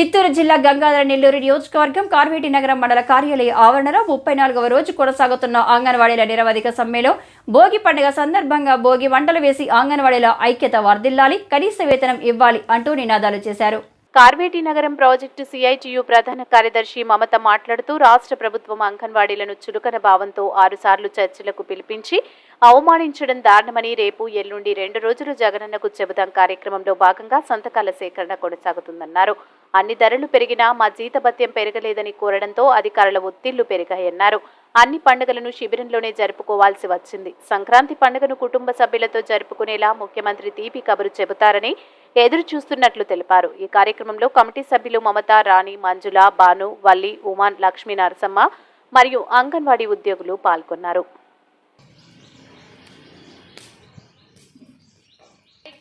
చిత్తూరు జిల్లా గంగాధర నెల్లూరు నియోజకవర్గం కార్వేటి నగరం మండల కార్యాలయ ఆవరణలో ముప్పై నాలుగవ రోజు కొనసాగుతున్న అంగన్వాడీల నిరవధిక సమ్మెలో భోగి పండుగ సందర్భంగా భోగి వంటలు వేసి అంగన్వాడీల ఐక్యత వర్ధిల్లాలి కనీస వేతనం ఇవ్వాలి అంటూ నినాదాలు చేశారు. కార్వేటి నగరం ప్రాజెక్టు సిఐటియు ప్రధాన కార్యదర్శి మమత మాట్లాడుతూ రాష్ట్ర ప్రభుత్వం అంగన్వాడీలను చురుకన భావంతో ఆరుసార్లు చర్చలకు పిలిపించి అవమానించడం దారుణమని రేపు ఎల్లుండి రెండు రోజులు జగనన్నకు చెబుతాం కార్యక్రమంలో భాగంగా సంతకాల సేకరణ కొనసాగుతుందన్నారు. అన్ని ధరలు పెరిగినా మా జీతభత్యం పెరగలేదని కోరడంతో అధికారుల ఒత్తిళ్ళు పెరిగాయన్నారు. అన్ని పండుగలను శిబిరంలోనే జరుపుకోవాల్సి వచ్చింది. సంక్రాంతి పండుగను కుటుంబ సభ్యులతో జరుపుకునేలా ముఖ్యమంత్రి తీపి కబురు చెబుతారని ఎదురు చూస్తున్నట్లు తెలిపారు. ఈ కార్యక్రమంలో కమిటీ సభ్యులు మమత రాణి మంజుల భాను వల్లి ఉమాన్ లక్ష్మీ నరసమ్మ మరియు అంగన్వాడీ ఉద్యోగులు పాల్గొన్నారు.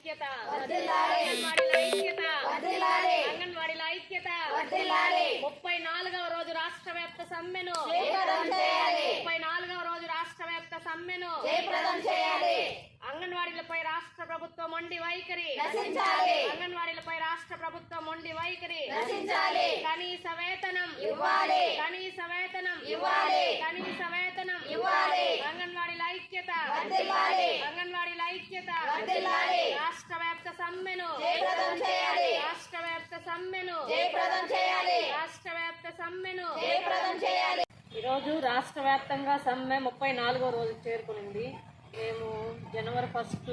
ఐక్యత. అంగన్వాడీల ఐక్యత. అంగన్వాడీల ఐక్యత. ముప్పై నాలుగవ రోజు రాష్ట్ర వ్యాప్త సమ్మెను ముప్పై నాలుగవ రోజు రాష్ట్ర వ్యాప్త సమ్మెను అంగన్వాడీలపై రాష్ట్ర ప్రభుత్వం మొండి వైఖరి. అంగన్వాడీలపై రాష్ట్ర ప్రభుత్వం మొండి వైఖరి. కనీస వేతనం. ఇవ్వాలి. కనీస వేతనం. ఇవ్వాలి. కనీస వేతనం. ఇవ్వాలి. అంగన్వాడీల ఐక్యత. అంగన్వాడీల ఐక్యత. సమ్మెను. రాష్ట్ర వ్యాప్త సమ్మెను. రాష్ట్ర వ్యాప్త సమ్మెను. ఈరోజు రాష్ట్ర వ్యాప్తంగా సమ్మె ముప్పై నాలుగో రోజు చేరుకునింది. మేము జనవరి ఫస్ట్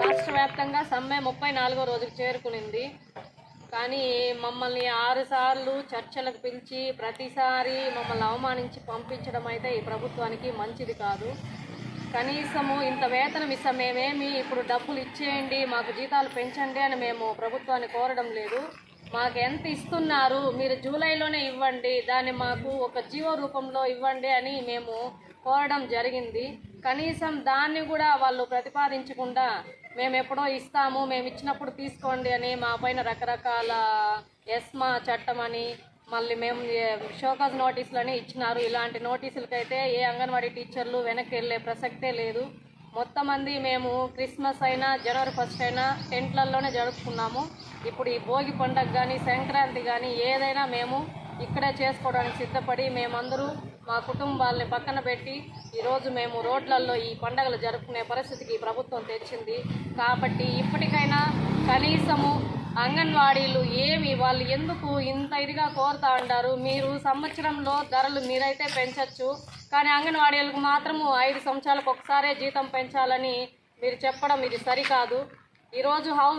రాష్ట్ర వ్యాప్తంగా సమ్మె ముప్పై నాలుగో రోజుకు చేరుకునింది. కానీ మమ్మల్ని ఆరు సార్లు చర్చలకు పిలిచి ప్రతిసారి మమ్మల్ని అవమానించి పంపించడం అయితే ఈ ప్రభుత్వానికి మంచిది కాదు. కనీసము ఇంత వేతనం ఇస్తాం మేమేమి ఇప్పుడు డబ్బులు ఇచ్చేయండి మాకు జీతాలు పెంచండి అని మేము ప్రభుత్వాన్ని కోరడం లేదు. మాకు ఎంత ఇస్తున్నారు మీరు జూలైలోనే ఇవ్వండి దాన్ని మాకు ఒక జీవో రూపంలో ఇవ్వండి అని మేము కోరడం జరిగింది. కనీసం దాన్ని కూడా వాళ్ళు ప్రతిపాదించకుండా మేము ఎప్పుడో ఇస్తాము మేము ఇచ్చినప్పుడు తీసుకోండి అని మా పైన రకరకాల ఎస్మా చట్టం అని మళ్ళీ మేము షోకాజ్ నోటీసులని ఇచ్చినారు. ఇలాంటి నోటీసులకైతే ఏ అంగన్వాడీ టీచర్లు వెనక్కి వెళ్ళే ప్రసక్తే లేదు. మొత్తం మంది మేము క్రిస్మస్ అయినా జనవరి ఫస్ట్ అయినా టెంట్లలోనే జరుపుకున్నాము. ఇప్పుడు ఈ భోగి పండగ కానీ సంక్రాంతి కానీ ఏదైనా మేము ఇక్కడే చేసుకోవడానికి సిద్ధపడి మేమందరూ మా కుటుంబాలని పక్కన పెట్టి ఈరోజు మేము రోడ్లలో ఈ పండగలు జరుపుకునే పరిస్థితికి ప్రభుత్వం తెచ్చింది. కాబట్టి ఇప్పటికైనా కనీసము అంగన్వాడీలు ఏమి వాళ్ళు ఎందుకు ఇంత ఇదిగా కోరుతా ఉంటారు మీరు సంవత్సరంలో ధరలు మీరైతే పెంచొచ్చు కానీ అంగన్వాడీలకు మాత్రము ఐదు సంవత్సరాలకు ఒకసారే జీతం పెంచాలని మీరు చెప్పడం ఇది సరికాదు. ఈరోజు హౌ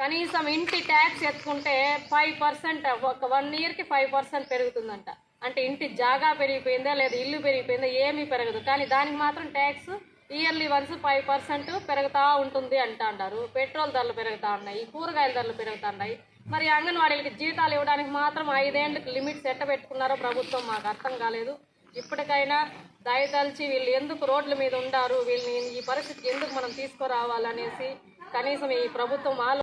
కనీసం ఇంటి ట్యాక్స్ ఎత్తుకుంటే ఫైవ్ పర్సెంట్ ఒక వన్ ఇయర్కి ఫైవ్ పర్సెంట్ పెరుగుతుందంట. అంటే ఇంటి జాగా పెరిగిపోయిందా లేదా ఇల్లు పెరిగిపోయిందా ఏమీ పెరగదు. కానీ దానికి మాత్రం tax yearly once five percent పెరుగుతూ ఉంటుంది అంటారు పెట్రోల్ ధరలు పెరుగుతూ ఉన్నాయి కూరగాయల ధరలు పెరుగుతూ ఉన్నాయి. మరి అంగన్వాడీలకి జీతాలు ఇవ్వడానికి మాత్రం ఐదేళ్ళకి లిమిట్స్ ఎట్ట పెట్టుకున్నారో ప్రభుత్వం మాకు అర్థం కాలేదు. ఇప్పటికైనా దయతలిచి వీళ్ళు ఎందుకు రోడ్ల మీద ఉండారు? వీళ్ళని ఈ పరిస్థితికి ఎందుకు మనం తీసుకురావాలనేసి కనీసం ఈ ప్రభుత్వం